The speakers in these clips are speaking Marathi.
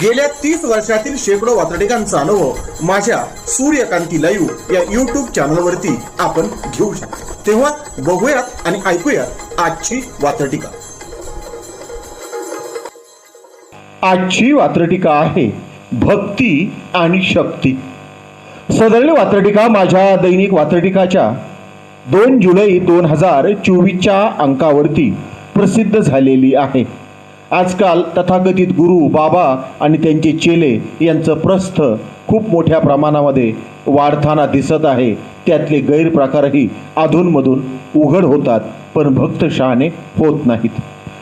गेल्या तीस वर्षातील शेकडो वातडिकांचा अनुभव माझ्या सूर्यकांती लाईव्ह या युट्यूब चॅनलवरती आपण घेऊ शकतो. तेव्हा बघूयात आणि ऐकूयात आजची वातडिका आजची वात्रटिका आहे भक्ती आणि शक्ती. सदरली वात्रटिका माझ्या दैनिक वात्रटिकाच्या दोन जुलै दोन हजार चोवीसच्या अंकावरती प्रसिद्ध झालेली आहे. आजकाल तथाकथित गुरु बाबा आणि त्यांचे चेले यांचं प्रस्थ खूप मोठ्या प्रमाणामध्ये वाढताना दिसत आहे. त्यातले गैरप्रकारही अधूनमधून उघड होतात पण भक्त शहाणे होत नाहीत.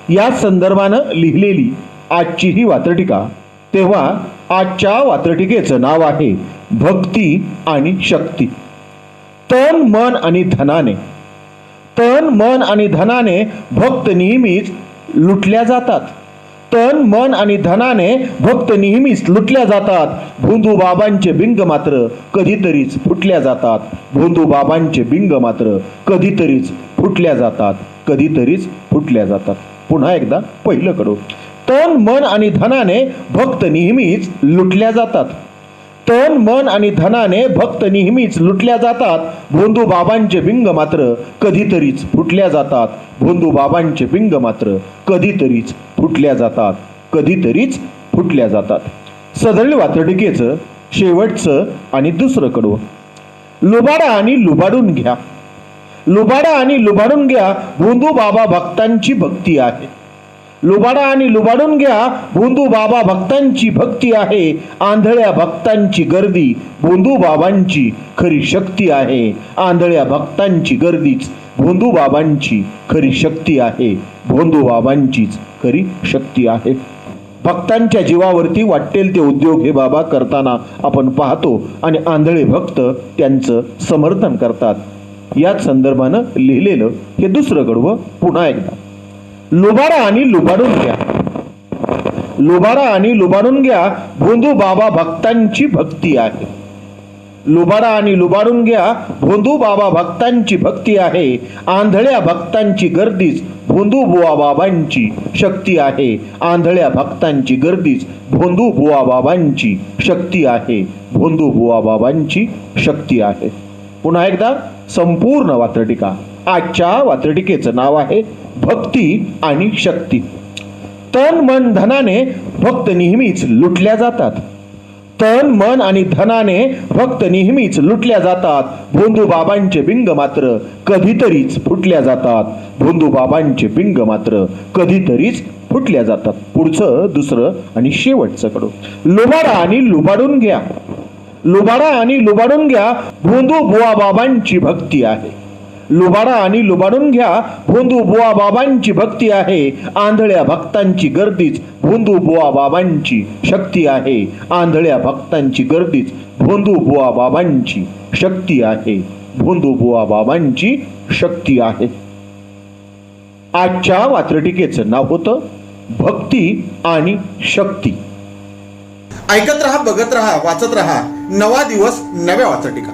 या संदर्भानं लिहिलेली आजची ही वात्रटिका तेव्हा आजच्या वात्रटिकेचं नाव आहे भक्ती आणि शक्ती. तन मन आणि धनाने. तन मन आणि धनाने भक्त नेहमीच लुटल्या जातात. तन मन आणि धनाने भक्त नेहमीच लुटल्या जातात. भोंदू बाबांचे बिंग मात्र कधीतरीच फुटल्या जातात. भोंदू बाबांचे बिंग मात्र कधीतरीच फुटल्या जातात. कधीतरीच फुटल्या जातात. पुन्हा एकदा पहिलं कडू तन मन आणि धनाने भक्त नेहमीच लुटल्या जातात. तन मन आणि धनाने भक्त नेहमीच लुटल्या जातात. भोंदू बाबांचे बिंग मात्र कधीतरीच फुटल्या जातात. भोंदू बाबांचे बिंग मात्र कधीतरीच फुटल्या जातात. कधीतरीच फुटल्या जातात. सदरली वातडिकेचं शेवटचं आणि दुसरं कडवं. लुबाडा आणि लुबाडून घ्या. लुबाडा आणि लुबाडून घ्या. भोंदू बाबा भक्तांची भक्ती आहे. लुबाडा आणि लुबाडून घ्या. भोंदू बाबा भक्तांची भक्ती आहे. आंधळ्या भक्तांची गर्दी भोंदू बाबांची खरी शक्ती आहे. आंधळ्या भक्तांची गर्दीच भोंदू बाबांची खरी शक्ती आहे. भोंदू बाबांचीच खरी शक्ती आहे. भक्तांच्या जीवावरती वाटेल ते उद्योग हे बाबा करताना आपण पाहतो आणि आंधळे भक्त त्यांचं समर्थन करतात. याच संदर्भानं लिहिलेलं हे दुसरं कडवं पुन्हा एकदा. लुबाडा आणि लुबाडून घ्या. लुबाडा आणि लुबाडून घ्या भोंदू बाबा भक्तांची भक्ती आहे. लुबाडा आणि लुबाडून घ्या भोंदू बाबा भक्तांची भक्ती आहे. आंधळ्या भक्तांची गर्दीच भोंदू बुवा बाबांची शक्ती आहे. आंधळ्या भक्तांची गर्दीच भोंदू बुवा बाबांची शक्ती आहे. भोंदू बुवा बाबांची शक्ती आहे. पुन्हा एकदा संपूर्ण वात्रटिका. आजच्या वात्रटिकेचं नाव आहे भक्ती आणि शक्ती. तन मन धनाने भक्त नेहमीच लुटल्या जातात. तन मन आणि धनाने भक्त नेहमीच लुटल्या जातात. भोंदू बाबांचे बिंग मात्र कधीतरीच फुटल्या जातात. भोंदू बाबांचे बिंग मात्र कधीतरीच फुटल्या जातात. पुढचं दुसरं आणि शेवटचं कडू. लुबाडा आणि लुबाडून घ्या. लुबाडा आणि लुबाडून घ्या. भोंदू बुवा बाबांची भक्ती आहे. लुबाडा आणि लुबाडून घ्या. भोंदू बुवा बाबांची भक्ती आहे. आंधळ्या भक्तांची गर्दीच भोंदू बुवा बाबांची शक्ती आहे. आंधळ्या भक्तांची गर्दीच भोंदू बुवा बाबांची शक्ती आहे. भोंदू बुवा बाबांची शक्ती आहे. आजच्या वात्रटिकेचं नाव होतं भक्ती आणि शक्ती. ऐकत रहा बघत रहा वाचत रहा. नवा दिवस नव्या वाचटिका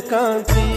सूर्यकांती